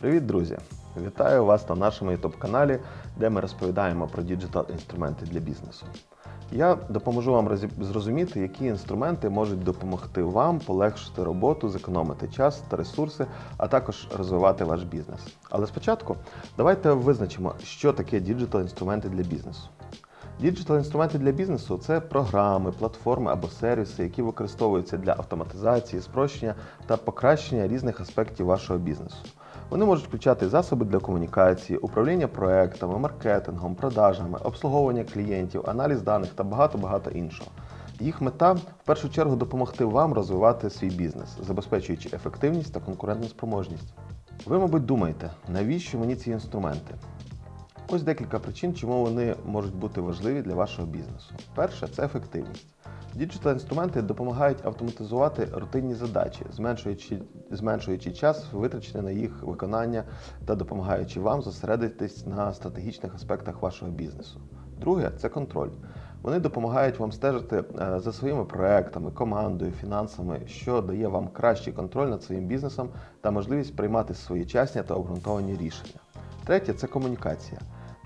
Привіт, друзі! Вітаю вас на нашому youtube каналі, де ми розповідаємо про діджитал інструменти для бізнесу. Я допоможу вам зрозуміти, які інструменти можуть допомогти вам полегшити роботу, зекономити час та ресурси, а також розвивати ваш бізнес. Але спочатку давайте визначимо, що таке діджитал інструменти для бізнесу. Діджитал інструменти для бізнесу це програми, платформи або сервіси, які використовуються для автоматизації, спрощення та покращення різних аспектів вашого бізнесу. Вони можуть включати засоби для комунікації, управління проектами, маркетингом, продажами, обслуговування клієнтів, аналіз даних та багато-багато іншого. Їх мета в першу чергу допомогти вам розвивати свій бізнес, забезпечуючи ефективність та конкурентну спроможність. Ви, мабуть, думаєте, навіщо мені ці інструменти? Ось декілька причин, чому вони можуть бути важливі для вашого бізнесу. Перше це ефективність. Діджитал інструменти допомагають автоматизувати рутинні задачі, зменшуючи, зменшуючи час, витрачений на їх виконання та допомагаючи вам зосередитись на стратегічних аспектах вашого бізнесу. Друге це контроль. Вони допомагають вам стежити е, за своїми проектами, командою, фінансами, що дає вам кращий контроль над своїм бізнесом та можливість приймати своєчасні та обґрунтовані рішення. Третє це комунікація.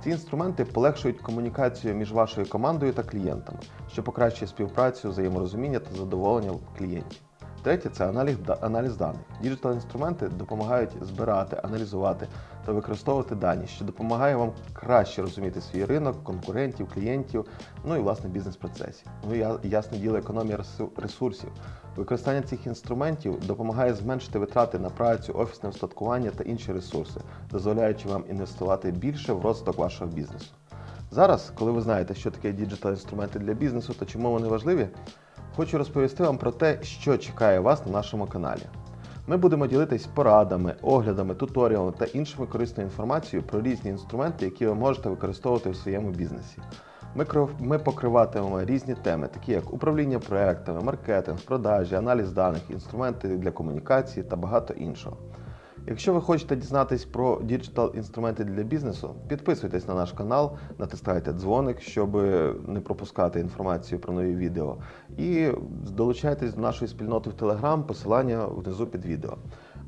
Ці інструменти полегшують комунікацію між вашою командою та клієнтами, що покращує співпрацю, взаєморозуміння та задоволення клієнтів. Третє це аналіз, аналіз даних. Діджитал інструменти допомагають збирати, аналізувати та використовувати дані, що допомагає вам краще розуміти свій ринок, конкурентів, клієнтів, ну і власне бізнес-процесів. Ну і ясне діло економія ресурсів. Використання цих інструментів допомагає зменшити витрати на працю, офісне устаткування та інші ресурси, дозволяючи вам інвестувати більше в розвиток вашого бізнесу. Зараз, коли ви знаєте, що таке діджитал інструменти для бізнесу та чому вони важливі, хочу розповісти вам про те, що чекає вас на нашому каналі. Ми будемо ділитись порадами, оглядами, туторіалами та іншими корисною інформацією про різні інструменти, які ви можете використовувати в своєму бізнесі. Ми, ми покриватимемо різні теми, такі як управління проектами, маркетинг, продажі, аналіз даних, інструменти для комунікації та багато іншого. Якщо ви хочете дізнатись про діджитал інструменти для бізнесу, підписуйтесь на наш канал, натискайте дзвоник, щоб не пропускати інформацію про нові відео. І долучайтесь до нашої спільноти в Telegram, посилання внизу під відео.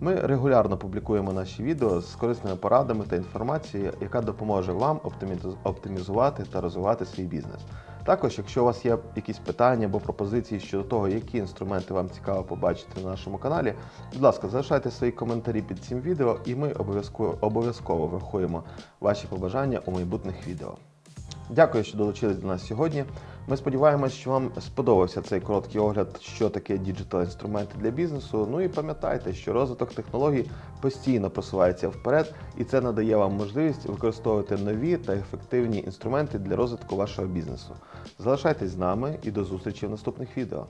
Ми регулярно публікуємо наші відео з корисними порадами та інформацією, яка допоможе вам оптиміз- оптимізувати та розвивати свій бізнес. Також, якщо у вас є якісь питання або пропозиції щодо того, які інструменти вам цікаво побачити на нашому каналі, будь ласка, залишайте свої коментарі під цим відео, і ми обов'язково обов'язково врахуємо ваші побажання у майбутніх відео. Дякую, що долучились до нас сьогодні. Ми сподіваємось, що вам сподобався цей короткий огляд, що таке діджитал інструменти для бізнесу. Ну і пам'ятайте, що розвиток технологій постійно просувається вперед, і це надає вам можливість використовувати нові та ефективні інструменти для розвитку вашого бізнесу. Залишайтесь з нами і до зустрічі в наступних відео.